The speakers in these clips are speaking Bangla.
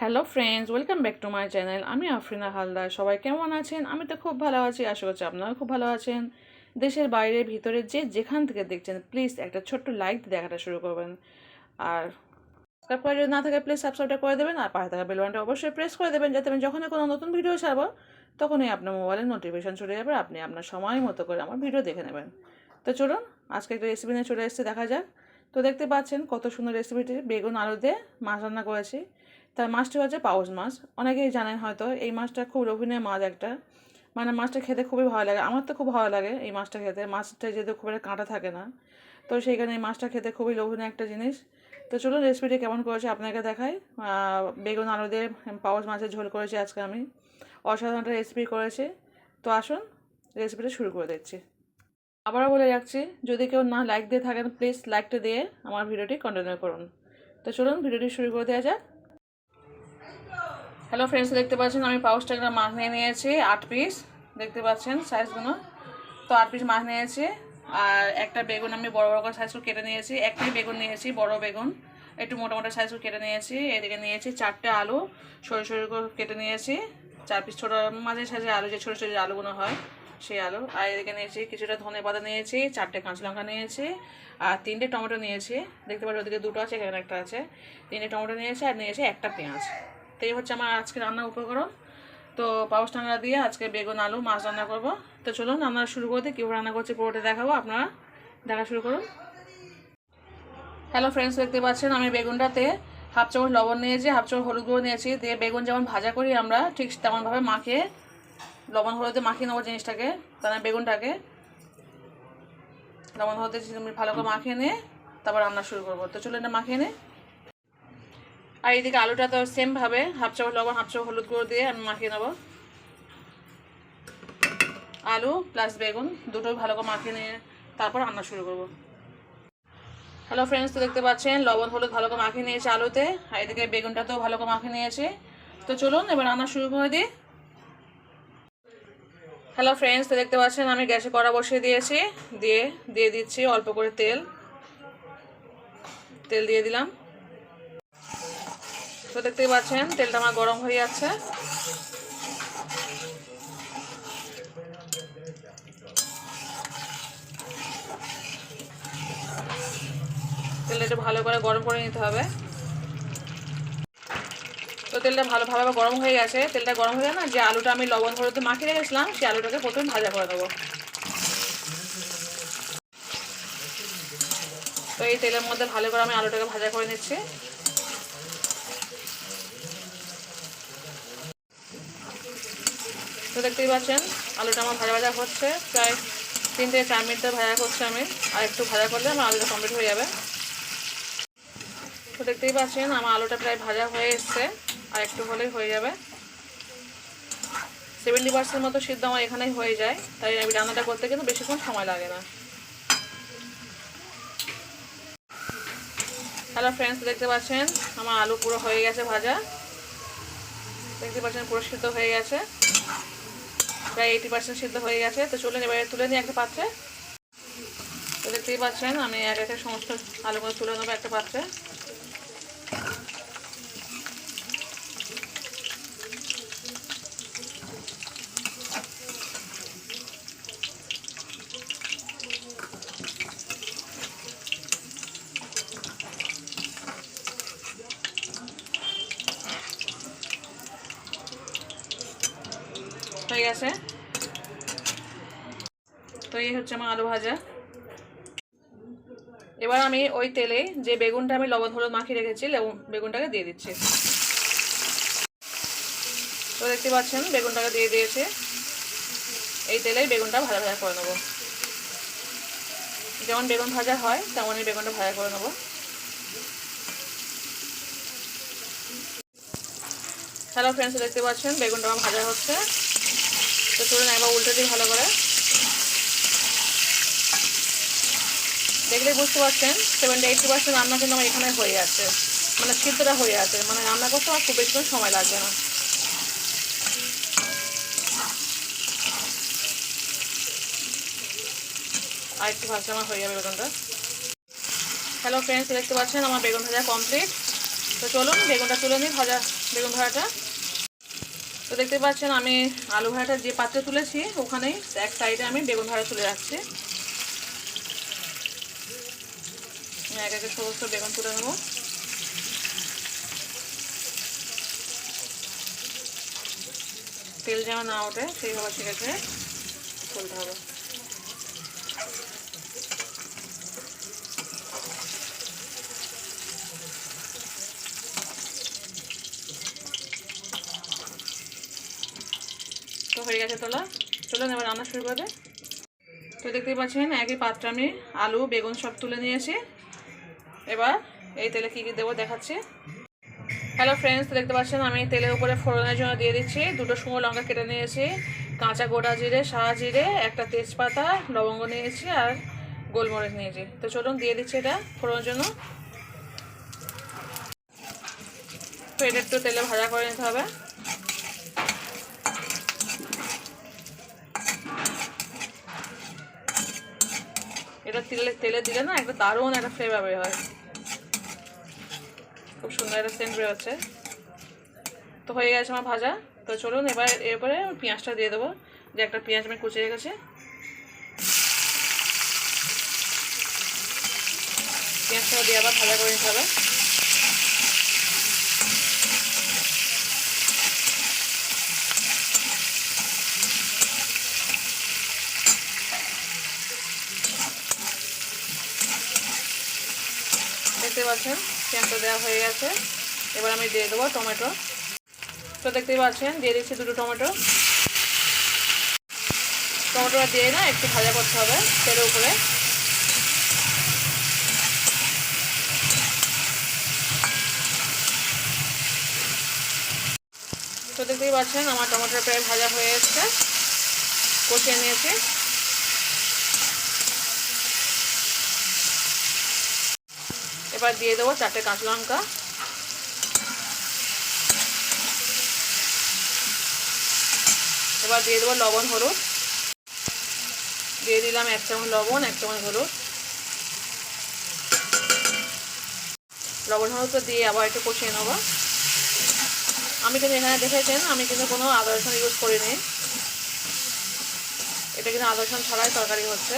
Hello friends welcome back to my channel আমি আফরিনা হালদার। সবাই কেমন আছেন? আমি তো খুব ভালো আছি। আশা করছি আপনারাও খুব ভালো আছেন। দেশের বাইরে, ভিতরে যে যেখান থেকে দেখছেন প্লিজ একটা ছোট্ট লাইক দেখাটা শুরু করবেন। আর সাবস্ক্রাইব করে যদি না থাকে প্লিজ সাবস্ক্রাইবটা করে দেবেন। আর পাশে থাকা বেলবানটা অবশ্যই প্রেস করে দেবেন, যাতে আমি যখনই কোনো নতুন ভিডিও ছাড়বো, তখনই আপনার মোবাইলে নোটিফিকেশান চলে যাবে। আপনি আপনার সময় মতো করে আমার ভিডিও দেখে নেবেন। তো চলুন, আজকে একটা রেসিপি নিয়ে চলে এসেছে, দেখা যাক। তো দেখতে পাচ্ছেন কত সুন্দর রেসিপিটি বেগুন, আলু দিয়ে মাছ রান্না করেছি। তার মাছটি হচ্ছে পাউস মাছ। অনেকেই জানেন হয়তো এই মাছটা খুব লোভনীয় মাছ একটা। মানে মাছটা খেতে খুবই ভালো লাগে। আমার তো খুব ভালো লাগে এই মাছটা খেতে। মাছটা যেহেতু খুব একটা কাঁটা থাকে না। তো সেইখানে এই মাছটা খেতে খুবই লোভনীয় একটা জিনিস। তো চলুন রেসিপিটি কেমন করেছে আপনাকে দেখাই। বেগুন, আলু দিয়ে পাউস মাছের ঝোল করেছি আজকে আমি। অসাধারণ একটা রেসিপি করেছি। তো আসুন রেসিপিটা শুরু করে দিচ্ছি। আবারও বলে রাখছি যদি কেউ না লাইক দিয়ে থাকেন প্লিজ লাইকটা দিয়ে আমার ভিডিওটি কন্টিনিউ করুন। তো চলুন ভিডিওটি শুরু করে দেওয়া যাক। হ্যালো ফ্রেন্ডস দেখতে পাচ্ছেন আমি পাউচ টাকা মাছ নিয়ে নিয়েছি, আট পিস দেখতে পাচ্ছেন সাইজগুলো তো আট পিস মাছ নিয়েছি। আর একটা বেগুন আমি বড় বড় করে সাইজ করে কেটে নিয়েছি। একটাই বেগুন নিয়েছি, বড় বেগুন। একটু মোটা মোটা সাইজ করে কেটে নিয়েছি। এদিকে নিয়েছি চারটে আলু, সরু সরু করে কেটে নিয়েছি। চার পিস ছোটো মাঝে সাইজের আলু, যে ছোটো ছোটো আলুগুলো হয়, সেই আলু। আর এদিকে নিয়েছি কিছুটা ধনে পাতা নিয়েছি, চারটে কাঁচা লঙ্কা নিয়েছি। আর তিনটে টমেটো নিয়েছি। দেখতে পাচ্ছি ওদিকে দুটো আছে, এখানে একটা আছে। তিনটে টমেটো নিয়েছি আর নিয়েছি একটা পেঁয়াজ। তো এই হচ্ছে আমার আজকে রান্নার উপকরণ। তো পাউস টাঙ্গা দিয়ে আজকে বেগুন, আলু, মাছ রান্না করব। তো চলুন আমরা শুরু করতে কীভাবে রান্না করছি পুরোটা দেখাবো। আপনারা দেখা শুরু করুন। হ্যালো ফ্রেন্ডস দেখতে পাচ্ছেন আমি বেগুনটাতে হাফ চামচ লবণ নিয়েছি, হাফ চামচ হলুদ গুঁড়ো নিয়েছি। দিয়ে বেগুন যেমন ভাজা করি আমরা, ঠিক তেমনভাবে মাখিয়ে, লবণ হলুদে মাখিয়ে নেব জিনিসটাকে, তাহলে বেগুনটাকে। লবণ হলুদে ভালো করে মাখিয়ে নিয়ে তারপর রান্না শুরু করব। তো চলুন এটা মাখিয়ে নিই। আর এইদিকে আলুটা তো সেমভাবে হাফ চামচ লবণ, হাফ চামচ হলুদ গুঁড়ো দিয়ে আমি মাখিয়ে নেব। আলু প্লাস বেগুন, দুটোই ভালো করে মাখিয়ে নিয়ে তারপর রান্না শুরু করব। হ্যালো ফ্রেন্ডস তো দেখতে পাচ্ছেন, লবণ, হলুদ ভালো করে মাখিয়ে নিয়েছে আলুতে, আর এদিকে বেগুনটাতেও ভালো করে মাখিয়ে নিয়েছি। তো চলুন, এবার রান্না শুরু করে দিই। হ্যালো ফ্রেন্ডস তো দেখতে পাচ্ছেন, আমি গ্যাসে কড়া বসিয়ে দিয়েছি, দিয়ে দিয়ে দিচ্ছি অল্প করে তেল। তেল দিয়ে দিলাম। তো দেখতেই পাচ্ছেন, তেলটা আমার গরম হয়ে যাচ্ছে। তেলটা একটু ভালো করে গরম করে নিতে হবে। তো তেলটা ভালোভাবে গরম হয়ে গেছে। তেলটা গরম হয়ে না, যে আলুটা আমি লবণ হলুদে মাখিয়ে রেখেছিলাম, সেই আলুটাকে প্রথমে ভাজা করে দেবো তো এই তেলের মধ্যে ভালো করে আমি আলুটাকে ভাজা করে নিচ্ছি। তো দেখতেই পাচ্ছেন, আলুটা আমার ভাজা ভাজা হচ্ছে। প্রায় তিন থেকে চার মিনিট ভাজা করছি আমি। আর একটু ভাজা করলে আমার আলুটা কমপ্লিট হয়ে যাবে। তো দেখতেই পাচ্ছেন, আমার আলুটা প্রায় ভাজা হয়ে এসছে। আর একটু হলেই হয়ে যাবে। সেভেন্টি পার্সেন্ট মতো সিদ্ধ আমার এখানেই হয়ে যায়। তাই আমি রান্নাটা করতে কিন্তু বেশিক্ষণ সময় লাগে না। হ্যালো ফ্রেন্ডস দেখতে পাচ্ছেন, আমার আলু পুরো হয়ে গেছে ভাজা। দেখতে পাচ্ছেন পুরো সিদ্ধ হয়ে গেছে। প্রায় এইটি পার্সেন্ট সিদ্ধ হয়ে গেছে। তো চলুন এবারে তুলে নিই একটা পাত্রে। তো দেখতেই পাচ্ছেন, আমি এক একটা সমস্ত আলুগুলো তুলে নেব একটা পাত্রে। হয়ে গেছে। তো এই হচ্ছে আমার আলু ভাজা। এবার আমি ওই তেলে যে বেগুনটা আমি লবণ হলুদ মাখিয়ে রেখেছি বেগুনটাকে দিয়ে দিচ্ছি। তো দেখতে পাচ্ছেন, বেগুনটাকে দিয়ে দিয়েছে। এই তেলেই বেগুনটা ভাজা ভাজা করে নেব। যেমন বেগুন ভাজা হয়, তেমনই বেগুনটা ভাজা করে নেব। হ্যালো ফ্রেন্ডস দেখতে পাচ্ছেন, বেগুনটা আমার ভাজা হচ্ছে। তো চলুন একবার উল্টে দিই ভালো করে। দেখলে বুঝতে পারছেন সেভেন্টি এইটটি পার্সেন্ট রান্না কিন্তু আমার এখানে হয়ে আছে। মানে সিদ্ধটা হয়ে আছে মানে রান্না করতে আমার খুব বেশিক্ষণ সময় লাগবে না। আর একটু আমার হয়ে যাবে বেগুনটা। হ্যালো ফ্রেন্ডস দেখতে পাচ্ছেন আমার বেগুন ভাজা কমপ্লিট তো চলুন, বেগুনটা তুলে নিই ভাজা, বেগুন ভাজাটা। তো দেখতে পাচ্ছেন আমি আলু ভাজাটা যে পাত্রে তুলেছি, ওখানেই এক সাইডে আমি বেগুন ভাজা তুলে রাখছি আমি এক একে সমস্ত বেগুন তুলে নেব। তেল যেন না ওঠে, সেইভাবে সেক্ষেত্রে তুলতে হবে। তো হয়ে গেছে তোলা। চলুন এবার রান্না শুরু করে তো দেখতেই পাচ্ছেন, একই পাত্রে আমি আলু, বেগুন সব তুলে নিয়েছি। এবার এই তেলে কী কী দেবো দেখাচ্ছি। হ্যালো ফ্রেন্ডস দেখতে পাচ্ছেন আমি তেলের উপরে ফোড়নের জন্য দিয়ে দিচ্ছি। দুটো শুকনো লঙ্কা কেটে নিয়েছি, কাঁচা গোটা জিরে, সাদা জিরে, একটা তেজপাতা, লবঙ্গ নিয়েছি আর গোলমরিচ নিয়েছি। তো চলুন দিয়ে দিচ্ছি এটা ফোড়নের জন্য। তো একটু তেলে ভাজা করে নিতে হবে। এটা তেলে তেলে দিলে না একটা দারুণ একটা ফ্লেভার বের হয়। খুব সুন্দর একটা সেন্ট বেরোচ্ছে তো হয়ে গেছে আমার ভাজা। তো চলুন এবার, এরপরে পেঁয়াজটা দিয়ে দেবো। যে একটা পেঁয়াজ আমি কুচিয়ে রেখেছি। পেঁয়াজটা দিয়ে আবার ভাজা করে নিতে হবে। দেখতে পাচ্ছেন? পেঁয়াজটা দেওয়া হয়ে গেছে। এবার আমি দিয়ে দেবো টমেটো। তো দেখতেই পাচ্ছেন, দিয়ে দিচ্ছি দুটো টমেটো। টমেটোটা দিয়ে না একটু ভাজা করতে হবে তেলের উপরে। তো দেখতেই পাচ্ছেন, আমার টমেটোটা প্রায় ভাজা হয়ে এসছে। কষিয়ে নিয়েছি। এবার দিয়ে দেবো চারটে কাঁচা লঙ্কা। এবার দিয়ে দেবো লবণ, হলুদ। দিয়ে দিলাম এক চামচ লবণ, এক চামচ হলুদ। লবণ হলুদটা দিয়ে আবার একটু কষিয়ে নেব। আমি কিন্তু এখানে দেখেছেন, আমি কিন্তু কোনো আদা ইউজ করিনি। এটা কিন্তু আদা ছাড়াই তরকারি হচ্ছে।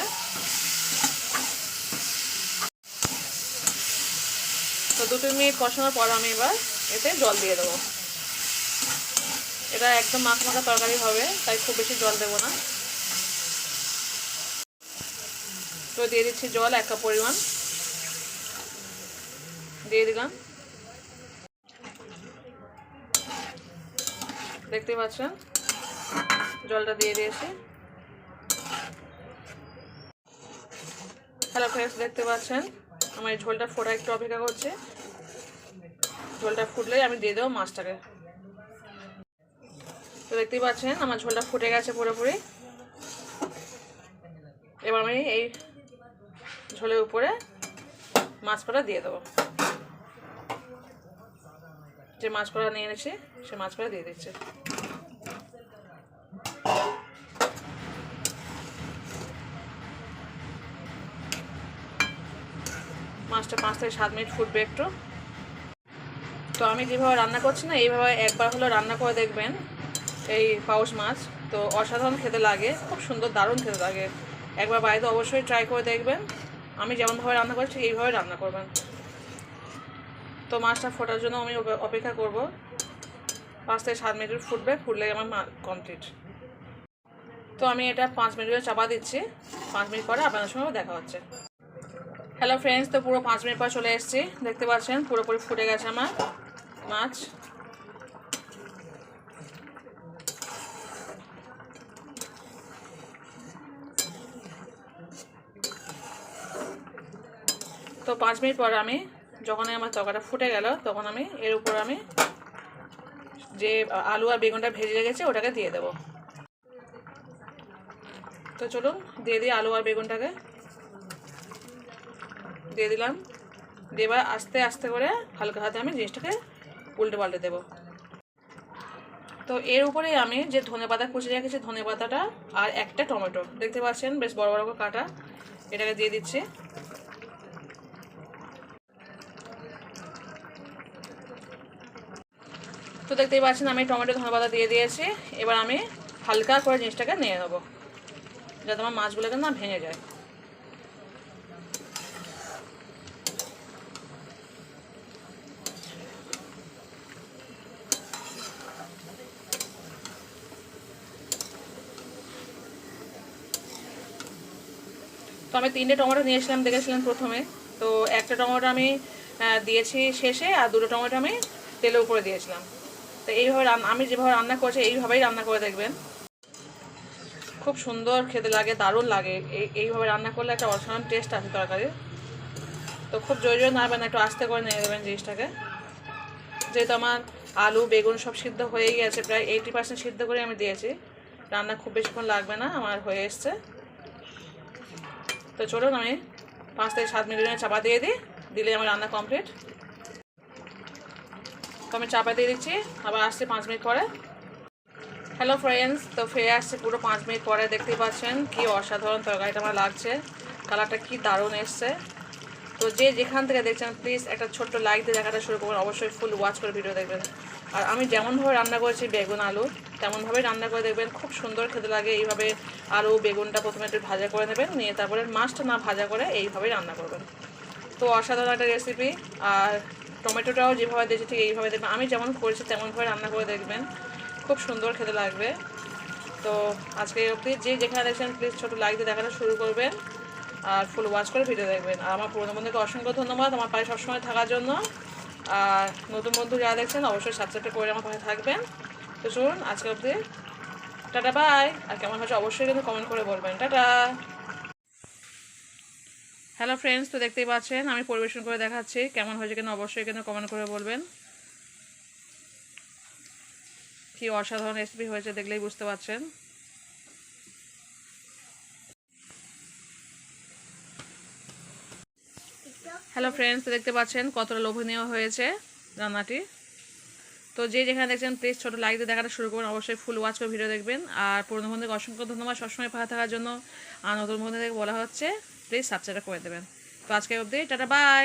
দু তিন মিনিট কষানোর পর আমি এবার এতে জল দিয়ে দেবো। এটা একদম মাখা মাখা তরকারি হবে, তাই খুব বেশি জল দেবো না। তো দিয়ে দিচ্ছি জল, এক কাপ পরিমাণ। দিয়ে দিলাম। দেখতে পাচ্ছেন? জলটা দিয়ে দিয়েছি। হ্যালো ফ্রেন্ডস দেখতে পাচ্ছেন? আমার এই ঝোলটা ফোটা একটু অপেক্ষা করছে। ঝোলটা ফুটলেই আমি দিয়ে দেবো মাছটাকে। তো দেখতেই পাচ্ছেন, আমার ঝোলটা ফুটে গেছে পুরোপুরি। এবার আমি এই ঝোলের উপরে মাছ দিয়ে দেবো। যে মাছ নিয়ে এনেছি, সে মাছ দিয়ে দিচ্ছে। মাছটা পাঁচ থেকে সাত মিনিট ফুটবে একটু। তো আমি যেভাবে রান্না করছি না, এইভাবে একবার হলো রান্না করে দেখবেন এই পাউস মাছ। তো অসাধারণ খেতে লাগে, খুব সুন্দর, দারুণ খেতে লাগে। একবার বাড়িতে অবশ্যই ট্রাই করে দেখবেন। আমি যেমনভাবে রান্না করছি, এইভাবে রান্না করবেন। তো মাছটা ফোটার জন্য আমি অপে- অপেক্ষা করব। পাঁচ থেকে সাত মিনিট ফুটবে, ফুটলে আমার কমপ্লিট তো আমি এটা পাঁচ মিনিট চাপা দিচ্ছি। পাঁচ মিনিট পরে আপনাদের সঙ্গে দেখা হচ্ছে। হ্যালো ফ্রেন্ডস তো পুরো পাঁচ মিনিট পর চলে এসেছি। দেখতে পাচ্ছেন, পুরোপুরি ফুটে গেছে আমার মাছ। তো পাঁচ মিনিট পর আমি যখন আমার তরকাটা ফুটে গেল, তখন আমি এর উপর আমি যে আলু আর বেগুনটা ভেজে রেখেছে, ওটাকে দিয়ে দেবো। তো চলুন, দিয়ে দিই আলু আর বেগুনটাকে। দিয়ে দিলাম। দিয়ে এবার আস্তে আস্তে করে হালকা হাতে আমি জিনিসটাকে উল্টে পাল্টে দেবো। তো এর উপরে আমি যে ধনে পাতা কুচি রেখেছি ধনে পাতাটা আর একটা টমেটো। দেখতে পাচ্ছেন বেশ বড় বড় করে কাটা। এটাকে দিয়ে দিচ্ছি। তো দেখতেই পাচ্ছেন আমি টমেটো ধনেপাতা দিয়ে দিয়েছি। এবার আমি হালকা করে জিনিসটাকে নিয়ে নেব, যাতে আমার মাছগুলোকে না ভেঙে যায়। আমি তিনটে টমেটো নিয়েছিলাম দেখেছিলাম প্রথমে। তো একটা টমেটো আমি দিয়েছি শেষে, আর দুটো টমেটো আমি তেলের উপরে দিয়েছিলাম। তো এইভাবে আমি যেভাবে রান্না করছি, এইভাবেই রান্না করে দেখবেন। খুব সুন্দর খেতে লাগে, দারুণ লাগে। এই- এইভাবে রান্না করলে একটা অসাধারণ টেস্ট আছে তরকারি। তো খুব জোরে জোরে নাড়বেন, একটু আস্তে করে নিয়ে দেবেন জিনিসটাকে। যেহেতু আমার আলু, বেগুন সব সিদ্ধ হয়ে গেছে, প্রায় এইটি পার্সেন্ট সিদ্ধ করে আমি দিয়েছি। রান্না খুব বেশিক্ষণ লাগবে না, আমার হয়ে এসছে। তো চলুন আমি পাঁচ থেকে সাত মিনিটের চাপা দিয়ে দিই। দিলে আমার রান্না কমপ্লিট। তো আমি চাপা দিয়ে দিচ্ছি, আবার আসছি পাঁচ মিনিট পরে। হ্যালো ফ্রেন্ডস তো ফিরে আসছে পুরো পাঁচ মিনিট পরে, দেখতেই পাচ্ছেন কি অসাধারণ তরকারিটা আমার লাগছে। কালারটা কি দারুণ এসছে। তো যে যেখান থেকে দেখছেন প্লিজ একটা ছোট্ট লাইক দিয়ে দেখাটা শুরু করবেন, অবশ্যই ফুল ওয়াচ করে ভিডিও দেখবেন। আর আমি যেমনভাবে রান্না করেছি বেগুন, আলু তেমনভাবেই রান্না করে দেখবেন, খুব সুন্দর খেতে লাগে। এইভাবে আলু, বেগুনটা প্রথমে একটু ভাজা করে নেবেন, নিয়ে তারপরে মাছটা না ভাজা করে এইভাবেই রান্না করবেন। তো অসাধারণ একটা রেসিপি আর টমেটোটাও যেভাবে দিয়েছি ঠিক এইভাবে দেখবেন। আমি যেমন করেছি তেমনভাবে রান্না করে দেখবেন, খুব সুন্দর খেতে লাগবে। তো আজকে অবধি, যে যেখানে দেখছেন প্লিজ ছোটো লাইক দিয়ে দেখাটা শুরু করবেন, আর ফুল ওয়াচ করে ভিডিও দেখবেন। আর আমার পুরনো বন্ধুকে অসংখ্য ধন্যবাদ আমার পাশে সবসময় থাকার জন্য। আর নতুন বন্ধু যারা দেখছেন, অবশ্যই সাবস্ক্রাইব করে আমার পাশে থাকবেন। তো চলুন আজকে অবধি। Tata, by. আর কেমন হয়েছে অবশ্যই কিন্তু কমেন্ট করে বলবেন। টাটা। হ্যালো ফ্রেন্ডস তো দেখতেই পাচ্ছেন, আমি পরিবেশন করে দেখাচ্ছি। কেমন হয়েছে কিনা অবশ্যই কিন্তু কমেন্ট করে বলবেন। কি অসাধারণ রেসিপি হয়েছে দেখলেই বুঝতে পারছেন হ্যালো ফ্রেন্ডস দেখতে পাচ্ছেন কতটা লোভনীয় হয়েছে রান্নাটি। তো যে যেখানে দেখছেন প্লিজ ছোট লাইক দিয়ে দেখাটা শুরু করুন। অবশ্যই ফুল ওয়াচ করে ভিডিও দেখবেন। আর পুরনো বন্ধুকে অসংখ্য ধন্যবাদ। সবসময় পাশে থাকার জন্য। আর নতুন বন্ধুদের বলা হচ্ছে প্লিজ সাবস্ক্রাইব করে দেবেন। তো আজকে অবধি টাটা বাই